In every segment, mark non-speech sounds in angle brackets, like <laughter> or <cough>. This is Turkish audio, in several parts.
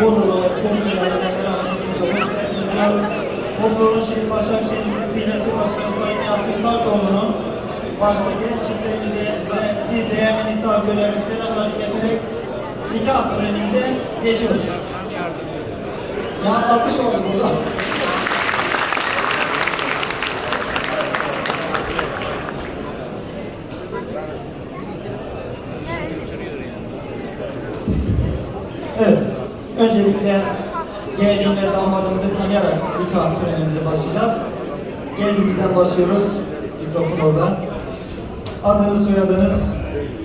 Konulu, diyorum. Konulu Şehir Başakşehir'imizin kıymetli başkanı Sayın Yasin Kardoğlu'nun başta genç çiftlerimize ve siz değerli misafirlere selamlar ileterek nikah törenimize geçiyoruz. Ya alkış oldu burada. Evet. Öncelikle gelin ve damadımızı tanıyarak nikah törenimize başlayacağız. Gelinimizden başlıyoruz. Mikrofon orada. Adınız, soyadınız,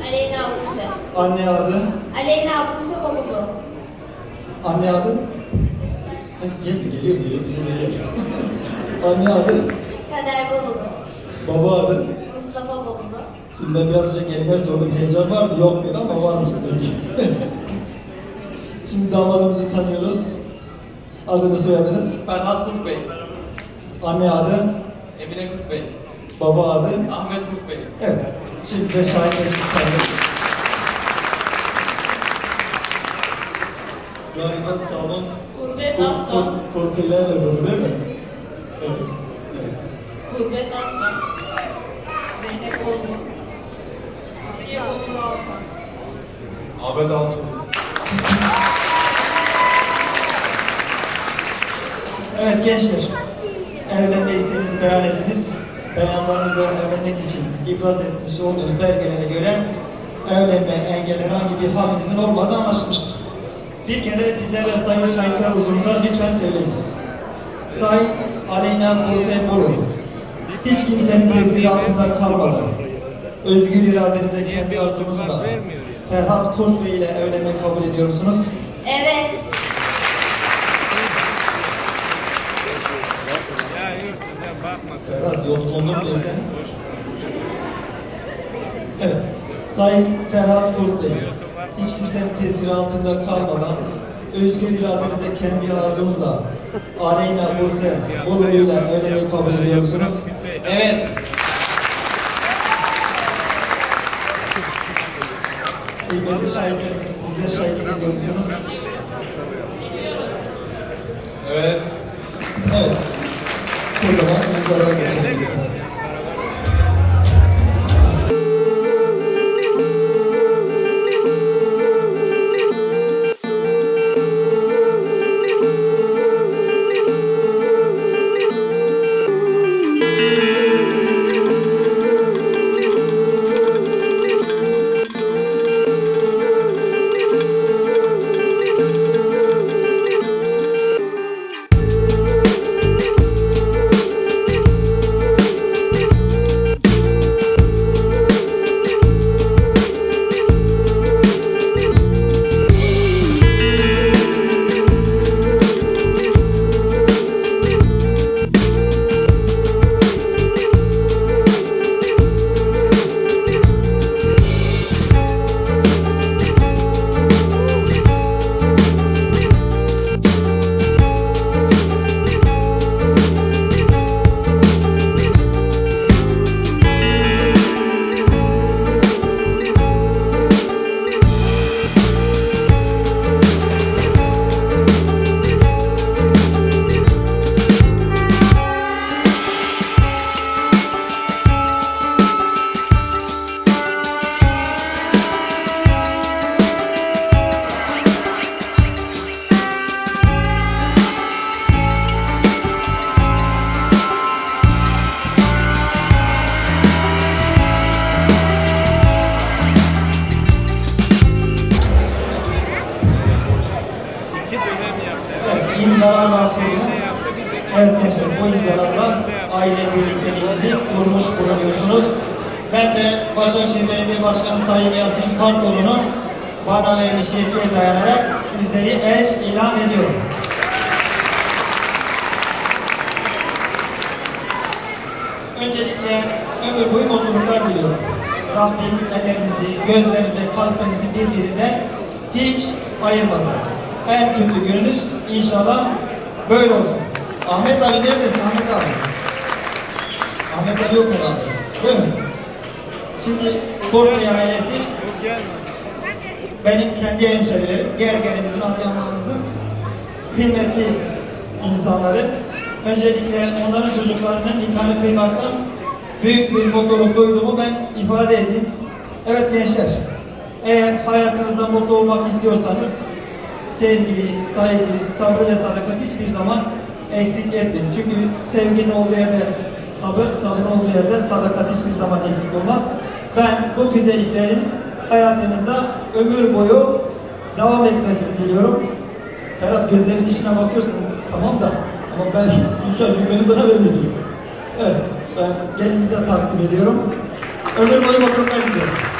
Aleyna Buse. anne adı, Aleyna Buse Bolulu. anne adı. Gel, geliyor, geliyor, bize geliyor. <laughs> anne adı, Kader Bolulu. baba adı. Mustafa Bolulu. Şimdi ben biraz önce geline sordum, heyecan var mı? Yok dedi ama varmış dedi. <laughs> Şimdi damadımızı tanıyoruz. Adınız, soyadınız, Ferhat Kurt Bey, anne adı, Emine Kurt Bey, baba adı, Ahmet Kurt Bey. Evet. Şimdi de şahitlerimizi tanıyoruz. Galiba salon Gurbet kor- korkularla dolu değil mi? Evet. evet. Gurbet Aslan. Zeynep Bolulu. Asiye Bolulu Altan. Ahmet Altun. Evet gençler, evlenme isteğinizi beyan ettiniz. Beyanlarınızı evlenmek için ibraz etmiş olduğunuz belgelere göre evlenme engel herhangi bir halinizin olmadığı anlaşılmıştır. Bir kere bize ve sayın şahitler huzurunda lütfen söyleyiniz. Sayın Aleyna Buse Borulu, hiç kimsenin tesiri altında kalmadan, özgür iradenize kendi arzunuzla Ferhat Kurt Bey ile evlenmek kabul ediyor musunuz? Evet. Ya yok güzel bakma. Ferhat birden. Evet. Sayın Ferhat Kurt Bey, hiç kimsenin tesiri altında kalmadan özgür iradenize kendi arzunuzla Aleyna Buse Bolulu'yla evlenmeyi kabul ediyor musunuz? Evet, Kıymetli şahitlerimiz sizler şahitlik ediyor musunuz? Evet. Evet. O zaman imzalara geçelim. İmzalarla atıldı. Evet gençler, bu imzalarla aile birlikteliğinizi kurmuş bulunuyorsunuz. Ben de Başakşehir Belediye Başkanı Sayın Yasin Kartoğlu'nun bana vermiş yetkiye dayanarak sizleri eş ilan ediyorum. Öncelikle ömür boyu mutluluklar diliyorum. Rabbim ellerinizi, gözlerinizi, kalplerinizi birbirinden hiç ayırmasın. En kötü gününüz inşallah böyle olsun. Ahmet abi neredesin Ahmet abi? Ahmet abi yok herhalde. Değil mi? Şimdi Korkmay ailesi benim kendi hemşerilerim, Gergerimizin, Adıyaman'ımızın kıymetli insanları. Öncelikle onların çocuklarının nikahını kıymaktan büyük bir mutluluk duyduğumu ben ifade edeyim. Evet gençler, eğer hayatınızda mutlu olmak istiyorsanız sevgi, saygı, sabrı ve sadakat hiçbir zaman eksik etmeyin. Çünkü sevginin olduğu yerde sabır, sabrın olduğu yerde sadakat hiçbir zaman eksik olmaz. Ben bu güzelliklerin hayatınızda ömür boyu devam etmesini diliyorum. Ferhat gözlerinin içine bakıyorsun tamam da ama ben <laughs> nikah cüzdanı sana vermeyeceğim. Evet ben gelinimize takdim ediyorum. Ömür boyu mutluluklar diliyorum.